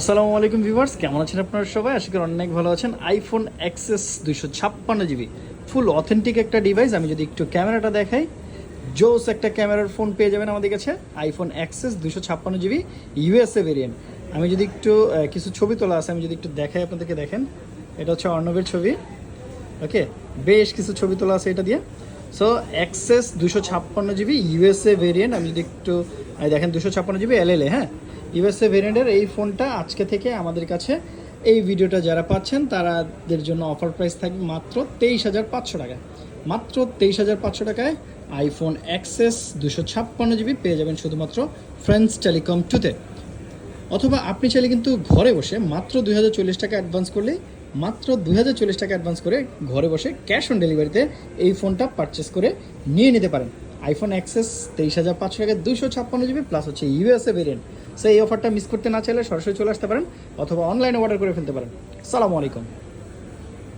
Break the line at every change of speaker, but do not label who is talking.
আসসালামু আলাইকুম ভিউয়ার্স, কেমন আছেন আপনারা সবাই? আশা করি অনেক ভালো আছেন। আইফোন এক্সএস দুইশো ছাপ্পান্ন জিবি। ফুল অথেন্টিক একটা ডিভাইস আমি যদি একটু ক্যামেরাটা দেখাই। জোস একটা ক্যামেরার ফোন পেয়ে যাবেন আমাদের কাছে। আইফোন এক্সএস দুশো ছাপ্পান্ন জিবি ইউএসএ ভেরিয়েন্ট আমি যদি একটু কিছু ছবি তোলা আছে, আমি যদি একটু দেখাই আপনাদেরকে দেখেন। এটা হচ্ছে অর্ণবের ছবি। ওকে বেশ কিছু ছবি তোলা আছে এটা দিয়ে। সো অ্যাক্সেস দুশো ছাপ্পান্ন জিবি ইউএসএ ভেরিয়েন্ট আমি যদি একটু দেখেন দুশো ছাপ্পান্ন জিবি এল এলএলএ হ্যাঁ? ইউএসএ ভেরিয়েন্টের এই ফোনটা আজকে থেকে আমাদের কাছে, এই ভিডিওটা যারা পাচ্ছেন, তারাদের জন্য অফার প্রাইস থাকবে মাত্র তেইশ হাজার পাঁচশো টাকা মাত্র তেইশ হাজার পাঁচশো টাকায় আইফোন অ্যাক্সেস দুশো ছাপ্পান্ন জিবি পেয়ে যাবেন শুধুমাত্র ফ্রেন্ডস টেলিকম টুতে অথবা আপনি চাইলে কিন্তু ঘরে বসে মাত্র দুই হাজার চল্লিশ টাকা অ্যাডভান্স করলে মাত্র দুই হাজার চল্লিশ টাকা অ্যাডভান্স করে ঘরে বসে ক্যাশ অন ডেলিভারিতে এই ফোনটা পারচেস করে নিয়ে নিতে পারেন। আইফোন অ্যাক্সেস তেইশ হাজার পাঁচশো টাকা দুশো ছাপ্পান্ন জিবি প্লাস হচ্ছে ইউএসএ ভেরিয়েন্ট সো এই অফারটা মিস করতে না চাইলে সরাসরি চলে আসতে পারেন অথবা অনলাইনে অর্ডার করে ফেলতে পারেন। সালামু আলাইকুম।